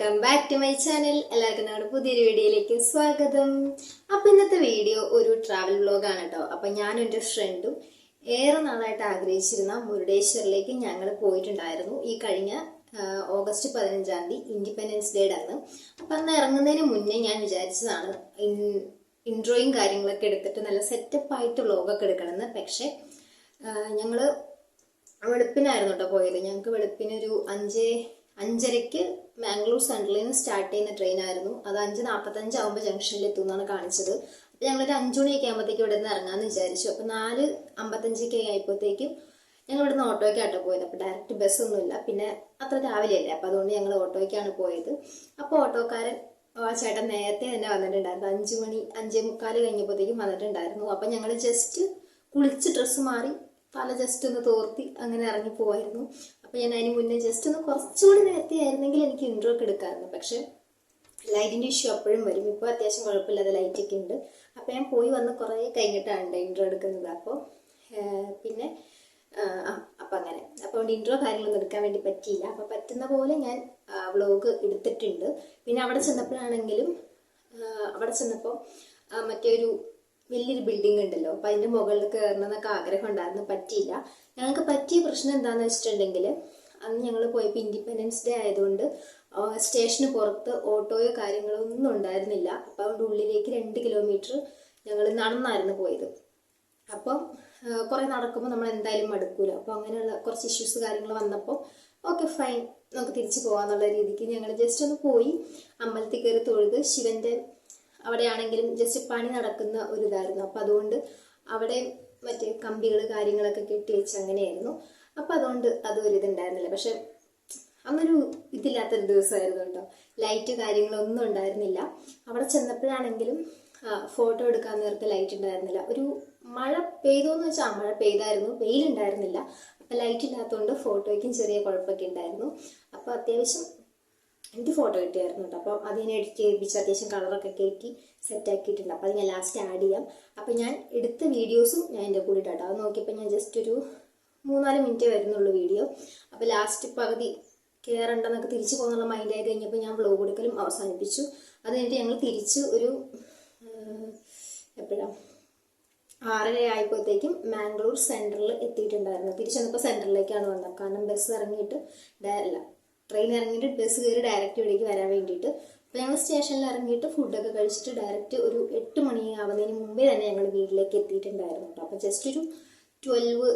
Welcome back to my channel എല്ലാവർക്കും നമ്മുടെ പുതിയൊരു വീഡിയോയിലേക്ക് സ്വാഗതം. അപ്പൊ ഇന്നത്തെ വീഡിയോ ഒരു ട്രാവൽ വ്ലോഗാണ് കേട്ടോ. അപ്പൊ ഞാനും എന്റെ ഫ്രണ്ടും ഏറെ നാളായിട്ട് ആഗ്രഹിച്ചിരുന്ന മുരുടേശ്വറിലേക്ക് ഞങ്ങൾ പോയിട്ടുണ്ടായിരുന്നു. ഈ കഴിഞ്ഞ ഓഗസ്റ്റ് പതിനഞ്ചാം തീയതി ഇൻഡിപെൻഡൻസ് ഡേയുടെ അന്ന് അപ്പൊ അന്ന് ഇറങ്ങുന്നതിന് മുന്നേ ഞാൻ വിചാരിച്ചതാണ് ഇൻ- ഇൻട്രോയും കാര്യങ്ങളൊക്കെ എടുത്തിട്ട് നല്ല സെറ്റപ്പ് ആയിട്ട് വ്ലോഗൊക്കെ എടുക്കണമെന്ന്. പക്ഷേ ഞങ്ങൾ വെളുപ്പിനായിരുന്നു കേട്ടോ പോയത്. ഞങ്ങൾക്ക് വെളുപ്പിനൊരു അഞ്ച് അഞ്ചരയ്ക്ക് മാംഗ്ലൂർ സെൻട്രലിൽ നിന്ന് സ്റ്റാർട്ട് ചെയ്യുന്ന ട്രെയിൻ ആയിരുന്നു. അത് അഞ്ച് നാൽപ്പത്തഞ്ച് ആകുമ്പോൾ ജംഗ്ഷനിൽ എത്തും എന്നാണ് കാണിച്ചത്. അപ്പോൾ ഞങ്ങളൊരു അഞ്ചു മണിയൊക്കെ ആകുമ്പോഴത്തേക്കും ഇവിടെ നിന്ന് ഇറങ്ങാമെന്ന് വിചാരിച്ചു. അപ്പോൾ നാല് അമ്പത്തഞ്ചൊക്കെ ആയപ്പോഴത്തേക്കും ഞങ്ങൾ ഇവിടുന്ന് ഓട്ടോയ്ക്കാട്ടോ പോയത്. അപ്പോൾ ഡയറക്റ്റ് ബസ്സൊന്നുമില്ല പിന്നെ അത്ര രാവിലെയല്ലേ അപ്പോൾ അതുകൊണ്ട് ഞങ്ങൾ ഓട്ടോയ്ക്കാണ് പോയത്. അപ്പോൾ ഓട്ടോക്കാരൻ ചേട്ടൻ നേരത്തെ തന്നെ വന്നിട്ടുണ്ടായിരുന്നു. അഞ്ചു മണി അഞ്ചേ മുക്കാൽ കഴിഞ്ഞപ്പോഴത്തേക്കും വന്നിട്ടുണ്ടായിരുന്നു. അപ്പം ഞങ്ങൾ ജസ്റ്റ് കുളിച്ച് ഡ്രസ്സ് മാറി തല ജസ്റ്റ് ഒന്ന് തോർത്തി അങ്ങനെ ഇറങ്ങി പോവായിരുന്നു. അപ്പം ഞാൻ അതിന് മുന്നേ ജസ്റ്റ് ഒന്ന് കുറച്ചുകൂടി നേരത്തെ ആയിരുന്നെങ്കിൽ എനിക്ക് ഇൻട്രോ ഒക്കെ എടുക്കാമായിരുന്നു. പക്ഷേ ലൈറ്റിന്റെ ഇഷ്യൂ അപ്പോഴും വരും. ഇപ്പോൾ അത്യാവശ്യം കുഴപ്പമില്ലാതെ ലൈറ്റൊക്കെ ഉണ്ട്. അപ്പോൾ ഞാൻ പോയി വന്ന് കുറേ കഴിഞ്ഞിട്ടാണ് ഇൻട്രോ എടുക്കുന്നത്. അപ്പോൾ പിന്നെ അപ്പം അങ്ങനെ. അപ്പോൾ ഇൻട്രോ കാര്യങ്ങളൊന്നും എടുക്കാൻ വേണ്ടി പറ്റിയില്ല. അപ്പോൾ പറ്റുന്ന പോലെ ഞാൻ വ്ളോഗ് എടുത്തിട്ടുണ്ട്. പിന്നെ അവിടെ ചെന്നപ്പോഴാണെങ്കിലും അവിടെ ചെന്നപ്പോൾ ആ, മറ്റേ ഒരു വലിയൊരു ബിൽഡിംഗ് ഉണ്ടല്ലോ. അപ്പം അതിന്റെ മുകളിൽ കയറണം എന്നൊക്കെ ആഗ്രഹം ഉണ്ടായിരുന്നു. പറ്റിയില്ല. ഞങ്ങൾക്ക് പറ്റിയ പ്രശ്നം എന്താണെന്ന് വെച്ചിട്ടുണ്ടെങ്കിൽ അന്ന് ഞങ്ങൾ പോയപ്പോൾ ഇൻഡിപെൻഡൻസ് ഡേ ആയതുകൊണ്ട് സ്റ്റേഷന് പുറത്ത് ഓട്ടോയോ കാര്യങ്ങളോ ഒന്നും ഉണ്ടായിരുന്നില്ല. അപ്പം അതുകൊണ്ട് ഉള്ളിലേക്ക് രണ്ട് കിലോമീറ്റർ ഞങ്ങൾ നടന്നായിരുന്നു പോയത്. അപ്പം കുറേ നടക്കുമ്പോൾ നമ്മൾ എന്തായാലും മടുക്കൂല. അപ്പോൾ അങ്ങനെയുള്ള കുറച്ച് ഇഷ്യൂസ് കാര്യങ്ങൾ വന്നപ്പോൾ ഓക്കെ ഫൈൻ നമുക്ക് തിരിച്ചു പോകാന്നുള്ള രീതിക്ക് ഞങ്ങൾ ജസ്റ്റ് ഒന്ന് പോയി അമ്പലത്തിൽ കയറി തൊഴുത് ശിവന്റെ അവിടെയാണെങ്കിലും ജസ്റ്റ് പണി നടക്കുന്ന ഒരു ഇതായിരുന്നു അപ്പം അതുകൊണ്ട് അവിടെ മറ്റേ കമ്പികൾ കാര്യങ്ങളൊക്കെ കെട്ടി വെച്ച് അങ്ങനെയായിരുന്നു. അപ്പം അതുകൊണ്ട് അതൊരു ഇതുണ്ടായിരുന്നില്ല. പക്ഷെ അന്നൊരു ഇതില്ലാത്തൊരു ദിവസമായിരുന്നു കേട്ടോ. ലൈറ്റ് കാര്യങ്ങളൊന്നും ഉണ്ടായിരുന്നില്ല. അവിടെ ചെന്നപ്പോഴാണെങ്കിലും ഫോട്ടോ എടുക്കാൻ നേരത്തെ ലൈറ്റ് ഉണ്ടായിരുന്നില്ല. ഒരു മഴ പെയ്തോന്ന് വെച്ചാൽ മഴ പെയ്തായിരുന്നു. വെയിലുണ്ടായിരുന്നില്ല. അപ്പം ലൈറ്റ് ഇല്ലാത്തതുകൊണ്ട് ഫോട്ടോയ്ക്കും ചെറിയ കുഴപ്പമൊക്കെ ഉണ്ടായിരുന്നു. അപ്പോൾ അത്യാവശ്യം എനിക്ക് ഫോട്ടോ കിട്ടിയായിരുന്നു കേട്ടോ അപ്പോൾ അതിനെ എഡിറ്റ് ചെയ്യിപ്പിച്ച് അത്യാവശ്യം കളറൊക്കെ കയറ്റി ആക്കിയിട്ടുണ്ട്. അപ്പോൾ അത് ഞാൻ ലാസ്റ്റ് ആഡ് ചെയ്യാം. അപ്പോൾ ഞാൻ എടുത്ത വീഡിയോസും ഞാൻ എന്റെ കൂടെ ഇട്ടാട്ടോ അത് നോക്കിയപ്പോൾ ഞാൻ ജസ്റ്റ് ഒരു മൂന്നാൽ മിനിറ്റ് വരുന്നുള്ളൂ വീഡിയോ അപ്പോൾ ലാസ്റ്റ് പകുതി കയറണ്ടെന്നൊക്കെ തിരിച്ചു പോകുന്നുള്ള മൈൻഡ് ആയി കഴിഞ്ഞപ്പോൾ ഞാൻ വ്ലോഗ് എടുക്കലും അവസാനിപ്പിച്ചു. അത് കഴിഞ്ഞിട്ട് ഞങ്ങൾ തിരിച്ച് ഒരു എപ്പോഴാണ് ആറര ആയപ്പോഴത്തേക്കും മാംഗ്ലൂർ സെന്ററിൽ എത്തിയിട്ടുണ്ടായിരുന്നു. തിരിച്ചു വന്നപ്പോൾ സെന്ററിലേക്കാണ് വന്നത്. കാരണം ബസ് ഇറങ്ങിയിട്ട് ഡയ- അല്ല. ട്രെയിൻ ഇറങ്ങിയിട്ട് ബസ് കയറി ഡയറക്റ്റ് ഇവിടേക്ക് വരാൻ വേണ്ടിയിട്ട്. അപ്പോൾ ഞങ്ങൾ സ്റ്റേഷനിൽ ഇറങ്ങിയിട്ട് ഫുഡൊക്കെ കഴിച്ചിട്ട് ഡയറക്റ്റ് ഒരു എട്ട് മണി ആവുന്നതിന് മുമ്പേ തന്നെ ഞങ്ങൾ വീട്ടിലേക്ക് എത്തിയിട്ടുണ്ടായിരുന്നു കേട്ടോ. അപ്പോൾ ജസ്റ്റ് ഒരു ട്വൽവ്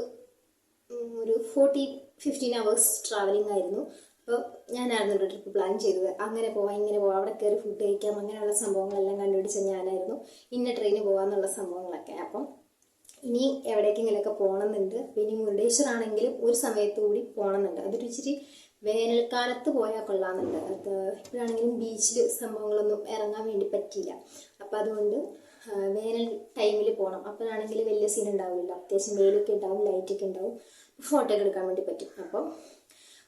ഒരു ഫോർട്ടി ഫിഫ്റ്റീൻ അവേഴ്സ് ട്രാവലിംഗ് ആയിരുന്നു. അപ്പോൾ ഞാനായിരുന്നു ഒരു ട്രിപ്പ് പ്ലാൻ ചെയ്തത്. അങ്ങനെ പോവാം ഇങ്ങനെ പോവാം അവിടെ കയറി ഫുഡ് കഴിക്കാം അങ്ങനെയുള്ള സംഭവങ്ങളെല്ലാം കണ്ടുപിടിച്ച ഞാനായിരുന്നു. ഇന്ന ട്രെയിന് പോകാമെന്നുള്ള സംഭവങ്ങളൊക്കെ. അപ്പം ഇനി എവിടേക്കെങ്കിലുമൊക്കെ പോകണമെന്നുണ്ട് പിന്നെ മുരുടേശ്വർ ആണെങ്കിലും ഒരു സമയത്ത് കൂടി പോകണമെന്നുണ്ട് അതൊരു ഇച്ചിരി വേനൽക്കാലത്ത് പോയാൽ കൊള്ളാമെന്നുണ്ട് അത് ഇപ്പോഴാണെങ്കിലും ബീച്ചിൽ സംഭവങ്ങളൊന്നും ഇറങ്ങാൻ വേണ്ടി പറ്റിയില്ല. അപ്പം അതുകൊണ്ട് വേനൽ ടൈമിൽ പോകണം അപ്പോഴാണെങ്കിൽ വലിയ സീൻ ഉണ്ടാവില്ല അത്യാവശ്യം വെയിലൊക്കെ ഉണ്ടാവും ലൈറ്റൊക്കെ ഉണ്ടാവും. ഫോട്ടോ ഒക്കെ എടുക്കാൻ വേണ്ടി പറ്റും. അപ്പം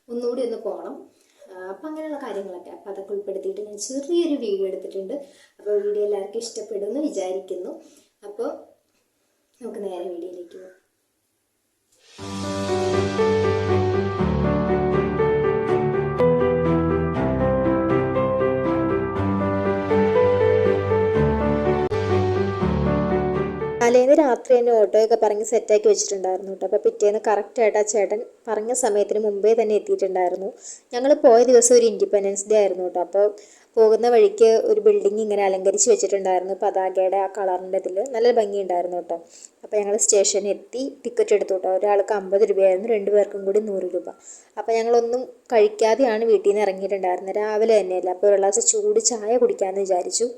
ഒന്നുകൂടി ഒന്ന് പോകണം അപ്പം അങ്ങനെയുള്ള കാര്യങ്ങളൊക്കെ. അപ്പം അതൊക്കെ ഉൾപ്പെടുത്തിയിട്ട് ഞാൻ ചെറിയൊരു വീഡിയോ എടുത്തിട്ടുണ്ട്. അപ്പോൾ വീഡിയോ എല്ലാവർക്കും ഇഷ്ടപ്പെടുമെന്ന് വിചാരിക്കുന്നു. അപ്പോൾ നമുക്ക് നേരെ വീഡിയോയിലേക്ക് പോകാം. തന്നെ ഓട്ടോയൊക്കെ പറഞ്ഞ് സെറ്റാക്കി വെച്ചിട്ടുണ്ടായിരുന്നു കേട്ടോ. അപ്പോൾ പിറ്റേന്ന് കറക്റ്റായിട്ട് ആ ചേട്ടൻ പറഞ്ഞ സമയത്തിന് മുമ്പേ തന്നെ എത്തിയിട്ടുണ്ടായിരുന്നു. ഞങ്ങൾ പോയ ദിവസം ഒരു ഇൻഡിപെൻഡൻസ് ഡേ ആയിരുന്നു കേട്ടോ. അപ്പോൾ പോകുന്ന വഴിക്ക് ഒരു ബിൽഡിംഗ് ഇങ്ങനെ അലങ്കരിച്ച് വെച്ചിട്ടുണ്ടായിരുന്നു. പതാകയുടെ ആ കളറിന്റെ ഇതിൽ നല്ല ഭംഗിയുണ്ടായിരുന്നു കേട്ടോ. അപ്പോൾ ഞങ്ങൾ സ്റ്റേഷനിൽ എത്തി ടിക്കറ്റ് എടുത്തു കേട്ടോ. ഒരാൾക്ക് അമ്പത് രൂപയായിരുന്നു രണ്ട് പേർക്കും കൂടി നൂറ് രൂപ. അപ്പോൾ ഞങ്ങളൊന്നും കഴിക്കാതെയാണ് വീട്ടിൽ നിന്ന് ഇറങ്ങിയിട്ടുണ്ടായിരുന്നത്. രാവിലെ തന്നെയല്ല. അപ്പോൾ ഒരു ഗ്ലാസ് ചൂട് ചായ കുടിക്കാമെന്ന് വിചാരിച്ചു.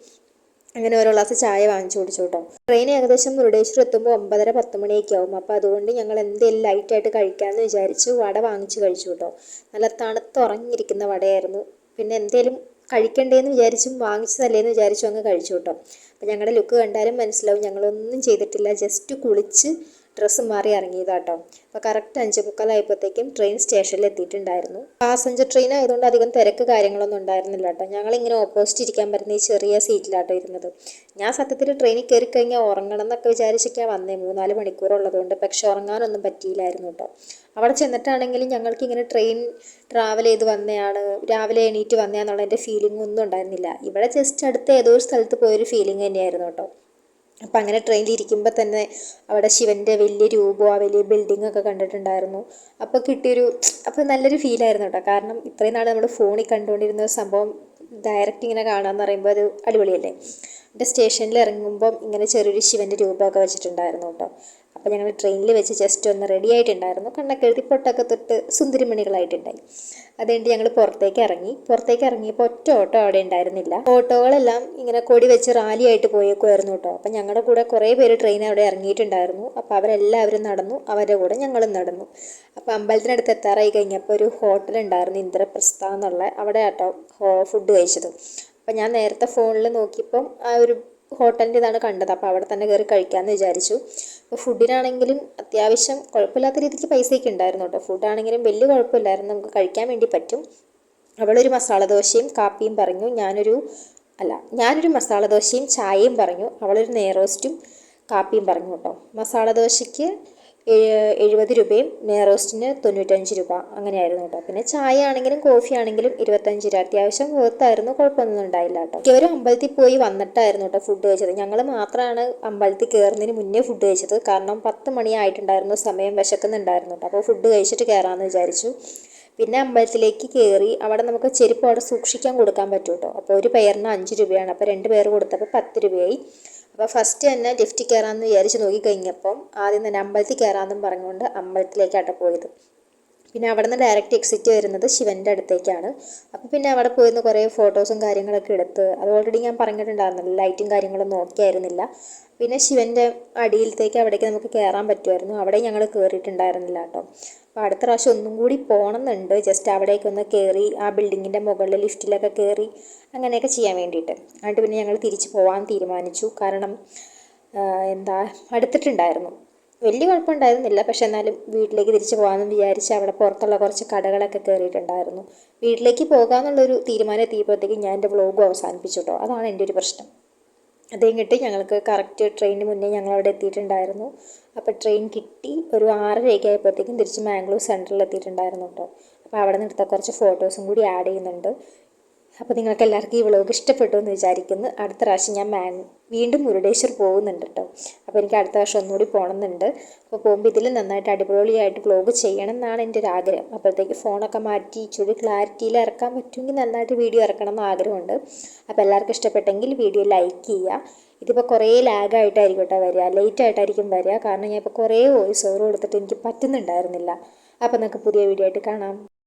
അങ്ങനെ ഓരോ ഗ്ലാസ് ചായ വാങ്ങിച്ചു കുടിച്ചു കേട്ടോ. ട്രെയിൻ ഏകദേശം മുരുടേശ്വരം എത്തുമ്പോൾ ഒമ്പതര പത്ത് മണിയൊക്കെ ആവും അപ്പോൾ അതുകൊണ്ട് ഞങ്ങൾ എന്തെങ്കിലും ലൈറ്റായിട്ട് കഴിക്കാമെന്ന് വിചാരിച്ചു വട വാങ്ങിച്ചു കഴിച്ചു കേട്ടോ. നല്ല തണുത്തുറങ്ങിയിരിക്കുന്ന വടയായിരുന്നു. പിന്നെ എന്തേലും കഴിക്കണ്ടേന്ന് വിചാരിച്ചും വാങ്ങിച്ചതല്ലേന്ന് വിചാരിച്ചു അങ്ങ് കഴിച്ചു കേട്ടോ. അപ്പോൾ ഞങ്ങളുടെ ലുക്ക് കണ്ടാലും മനസ്സിലാവും ഞങ്ങളൊന്നും ചെയ്തിട്ടില്ല. ജസ്റ്റ് കുളിച്ച് ഡ്രസ്സ് മാറി ഇറങ്ങിയതാട്ടോ. അപ്പോൾ കറക്റ്റ് അഞ്ച് മുക്കാലായപ്പോഴത്തേക്കും ട്രെയിൻ സ്റ്റേഷനിൽ എത്തിയിട്ടുണ്ടായിരുന്നു. പാസഞ്ചർ ട്രെയിൻ ആയതുകൊണ്ട് അധികം തിരക്ക് കാര്യങ്ങളൊന്നും ഉണ്ടായിരുന്നില്ല കേട്ടോ ഞങ്ങളിങ്ങനെ ഓപ്പോസിറ്റ് ഇരിക്കാൻ പറ്റുന്ന ഈ ചെറിയ സീറ്റിലാട്ടോ ഇരുന്നത്. ഞാൻ സത്യത്തിൽ ട്രെയിനിൽ കയറി കഴിഞ്ഞാൽ ഉറങ്ങണം എന്നൊക്കെ വിചാരിച്ചൊക്കെയാണ് വന്നേ. മൂന്നാൽ മണിക്കൂർ ഉള്ളതുകൊണ്ട് പക്ഷെ ഉറങ്ങാനൊന്നും പറ്റിയില്ലായിരുന്നു കേട്ടോ അവിടെ ചെന്നിട്ടാണെങ്കിലും ഞങ്ങൾക്ക് ഇങ്ങനെ ട്രെയിൻ ട്രാവൽ ചെയ്ത് വന്നതാണ് രാവിലെ എണീറ്റ് വന്നതാണെന്നുള്ള എന്റെ ഫീലിംഗ് ഒന്നും ഉണ്ടായിരുന്നില്ല. ഇവിടെ ജസ്റ്റ് അടുത്ത ഏതോ ഒരു സ്ഥലത്ത് പോയൊരു ഫീലിംഗ് തന്നെയായിരുന്നു കേട്ടോ അപ്പം അങ്ങനെ ട്രെയിനിൽ ഇരിക്കുമ്പോൾ തന്നെ അവിടെ ശിവന്റെ വലിയ രൂപവും ആ വലിയ ബിൽഡിംഗ് ഒക്കെ കണ്ടിട്ടുണ്ടായിരുന്നു. അപ്പോൾ കിട്ടിയൊരു അപ്പോൾ നല്ലൊരു ഫീലായിരുന്നു കേട്ടോ കാരണം ഇത്രയും നാൾ നമ്മൾ ഫോണിൽ കണ്ടുകൊണ്ടിരുന്ന സംഭവം ഡയറക്റ്റ് ഇങ്ങനെ കാണാമെന്ന് പറയുമ്പോൾ അത് അടിപൊളിയല്ലേ? എന്റെ സ്റ്റേഷനിൽ ഇറങ്ങുമ്പം ഇങ്ങനെ ചെറിയൊരു ശിവന്റെ രൂപമൊക്കെ വെച്ചിട്ടുണ്ടായിരുന്നു കേട്ടോ അപ്പോൾ ഞങ്ങൾ ട്രെയിനിൽ വെച്ച് ജസ്റ്റ് ഒന്ന് റെഡി ആയിട്ടുണ്ടായിരുന്നു. കണ്ണൊക്കെ എഴുതി പൊട്ടൊക്കെ തൊട്ട് സുന്ദരിമണികളായിട്ടുണ്ടായി. അതുകൊണ്ട് ഞങ്ങൾ പുറത്തേക്ക് ഇറങ്ങി. പുറത്തേക്ക് ഇറങ്ങിയപ്പോൾ ഒറ്റ ഓട്ടോ അവിടെ ഉണ്ടായിരുന്നില്ല. ഓട്ടോകളെല്ലാം ഇങ്ങനെ കൊടി വെച്ച് റാലിയായിട്ട് പോയേക്കുമായിരുന്നു കേട്ടോ. അപ്പം ഞങ്ങളുടെ കൂടെ കുറേ പേര് ട്രെയിൻ അവിടെ ഇറങ്ങിയിട്ടുണ്ടായിരുന്നു. അപ്പോൾ അവരെല്ലാവരും നടന്നു. അവരുടെ കൂടെ ഞങ്ങളും നടന്നു. അപ്പോൾ അമ്പലത്തിനടുത്ത് എത്താറായി കഴിഞ്ഞപ്പോൾ ഒരു ഹോട്ടൽ ഉണ്ടായിരുന്നു ഇന്ദ്രപ്രസ്ഥ എന്നുള്ള. അവിടെ കേട്ടോ ഫുഡ് കഴിച്ചത്. അപ്പം ഞാൻ നേരത്തെ ഫോണിൽ നോക്കിയപ്പം ആ ഒരു ഹോട്ടലിന്റെ ഇതാണ് കണ്ടത്. അപ്പോൾ അവിടെ തന്നെ കയറി കഴിക്കാമെന്ന് വിചാരിച്ചു. അപ്പോൾ ഫുഡിനാണെങ്കിലും അത്യാവശ്യം കുഴപ്പമില്ലാത്ത രീതിക്ക് പൈസയൊക്കെ ഉണ്ടായിരുന്നു കേട്ടോ. ഫുഡാണെങ്കിലും വലിയ കുഴപ്പമില്ലായിരുന്നു. നമുക്ക് കഴിക്കാൻ വേണ്ടി പറ്റും. അവളൊരു മസാല ദോശയും കാപ്പിയും പറഞ്ഞു. ഞാനൊരു അല്ല ഞാനൊരു മസാല ദോശയും ചായയും പറഞ്ഞു. അവളൊരു നെയ്റോസ്റ്റും കാപ്പിയും പറഞ്ഞു കേട്ടോ. മസാല ദോശയ്ക്ക് എഴുപത് രൂപയും നെയ്റോസ്റ്റിന് തൊണ്ണൂറ്റഞ്ച് രൂപ അങ്ങനെയായിരുന്നു കേട്ടോ. പിന്നെ ചായ ആണെങ്കിലും കോഫി ആണെങ്കിലും ഇരുപത്തഞ്ച് രൂപ. അത്യാവശ്യം വേർത്തായിരുന്നു കുഴപ്പമൊന്നും ഉണ്ടായില്ല കേട്ടോ. മിക്കവരും അമ്പലത്തിൽ പോയി വന്നിട്ടായിരുന്നു കേട്ടോ ഫുഡ് കഴിച്ചത്. ഞങ്ങൾ മാത്രമാണ് അമ്പലത്തിൽ കയറുന്നതിന് മുന്നേ ഫുഡ് കഴിച്ചത്. കാരണം പത്ത് മണിയായിട്ടുണ്ടായിരുന്നു സമയം വിശക്കുന്നുണ്ടായിരുന്നു കേട്ടോ. അപ്പോൾ ഫുഡ് കഴിച്ചിട്ട് കയറാമെന്ന് വിചാരിച്ചു. പിന്നെ അമ്പലത്തിലേക്ക് കയറി അവിടെ നമുക്ക് ചെരുപ്പ് അവിടെ സൂക്ഷിക്കാൻ കൊടുക്കാൻ പറ്റും കേട്ടോ. അപ്പോൾ ഒരു പേരിന് അഞ്ച് രൂപയാണ്. അപ്പോൾ രണ്ട് പേർ കൊടുത്തപ്പോൾ പത്ത് രൂപയായി. അപ്പോൾ ഫസ്റ്റ് തന്നെ ലിഫ്റ്റിൽ കയറാമെന്ന് വിചാരിച്ച് നോക്കി കഴിഞ്ഞപ്പം ആദ്യം തന്നെ അമ്പലത്തിൽ കയറാമെന്നും പറഞ്ഞുകൊണ്ട് അമ്പലത്തിലേക്കാട്ടോ പോയത്. പിന്നെ അവിടെ നിന്ന് ഡയറക്റ്റ് എക്സിറ്റ് വരുന്നത് ശിവന്റെ അടുത്തേക്കാണ്. അപ്പോൾ പിന്നെ അവിടെ പോയിരുന്ന കുറേ ഫോട്ടോസും കാര്യങ്ങളൊക്കെ എടുത്ത്. അത് ഓൾറെഡി ഞാൻ പറഞ്ഞിട്ടുണ്ടായിരുന്നില്ല ലൈറ്റും കാര്യങ്ങളും നോക്കിയായിരുന്നില്ല. പിന്നെ ശിവന്റെ അടിയിലത്തേക്ക് അവിടേക്ക് നമുക്ക് കയറാൻ പറ്റുമായിരുന്നു. അവിടെ ഞങ്ങൾ കയറിയിട്ടുണ്ടായിരുന്നില്ല കേട്ടോ. അപ്പോൾ അടുത്ത പ്രാവശ്യം ഒന്നും കൂടി പോകണമെന്നുണ്ട് ജസ്റ്റ് അവിടേക്കൊന്ന് കയറി ആ ബിൽഡിങ്ങിന്റെ മുകളിൽ ലിഫ്റ്റിലൊക്കെ കയറി അങ്ങനെയൊക്കെ ചെയ്യാൻ വേണ്ടിയിട്ട്. എന്നിട്ട് പിന്നെ ഞങ്ങൾ തിരിച്ച് പോകാൻ തീരുമാനിച്ചു. കാരണം എന്താ അടുത്തിട്ടുണ്ടായിരുന്നു. വലിയ കുഴപ്പമുണ്ടായിരുന്നില്ല. പക്ഷെ എന്നാലും വീട്ടിലേക്ക് തിരിച്ചു പോകാമെന്ന് വിചാരിച്ച് അവിടെ പുറത്തുള്ള കുറച്ച് കടകളൊക്കെ കയറിയിട്ടുണ്ടായിരുന്നു. വീട്ടിലേക്ക് പോകാമെന്നുള്ളൊരു തീരുമാനം എത്തിയപ്പോഴത്തേക്കും ഞാൻ എന്റെ വ്ളോഗ് അവസാനിപ്പിച്ചു അതാണ് എന്റെ ഒരു പ്രശ്നം. അത് കിട്ടി. ഞങ്ങൾക്ക് കറക്റ്റ് ട്രെയിനിന് മുന്നേ ഞങ്ങൾ അവിടെ എത്തിയിട്ടുണ്ടായിരുന്നു. അപ്പോൾ ട്രെയിൻ കിട്ടി. ഒരു ആറരയൊക്കെ ആയപ്പോഴത്തേക്കും തിരിച്ച് മാംഗ്ലൂർ സെന്ററിൽ എത്തിയിട്ടുണ്ടായിരുന്നു കേട്ടോ അപ്പോൾ അവിടെ നിന്ന് എടുത്ത കുറച്ച് ഫോട്ടോസും കൂടി ആഡ് ചെയ്യുന്നുണ്ട്. അപ്പോൾ നിങ്ങൾക്ക് എല്ലാവർക്കും ഈ വ്ളോഗ് ഇഷ്ടപ്പെട്ടു എന്ന് വിചാരിക്കുന്നു. അടുത്ത പ്രാവശ്യം ഞാൻ മാൻ വീണ്ടും മുരുടേശ്വർ പോകുന്നുണ്ട് കേട്ടോ. അപ്പോൾ എനിക്ക് അടുത്ത വർഷം ഒന്നുകൂടി പോകണമെന്നുണ്ട്. അപ്പോൾ പോകുമ്പോൾ ഇതിൽ നന്നായിട്ട് അടിപൊളിയായിട്ട് വ്ളോഗ് ചെയ്യണം എന്നാണ് എന്റെ ഒരു ആഗ്രഹം. അപ്പോഴത്തേക്ക് ഫോണൊക്കെ മാറ്റി ഇച്ചിരി ക്ലാരിറ്റിയിൽ ഇറക്കാൻ പറ്റുമെങ്കിൽ നന്നായിട്ട് വീഡിയോ ഇറക്കണം എന്ന് ആഗ്രഹമുണ്ട്. അപ്പോൾ എല്ലാവർക്കും ഇഷ്ടപ്പെട്ടെങ്കിൽ വീഡിയോ ലൈക്ക് ചെയ്യുക. ഇതിപ്പോൾ കുറേ ലാഗായിട്ടായിരിക്കും കേട്ടോ വരിക. ലേറ്റ് ആയിട്ടായിരിക്കും വരിക. കാരണം ഞാൻ ഇപ്പോൾ കുറേ വോയിസ് ഓവർ കൊടുത്തിട്ട് എനിക്ക് പറ്റുന്നുണ്ടായിരുന്നില്ല. അപ്പോൾ നമുക്ക് പുതിയ വീഡിയോ ആയിട്ട് കാണാം.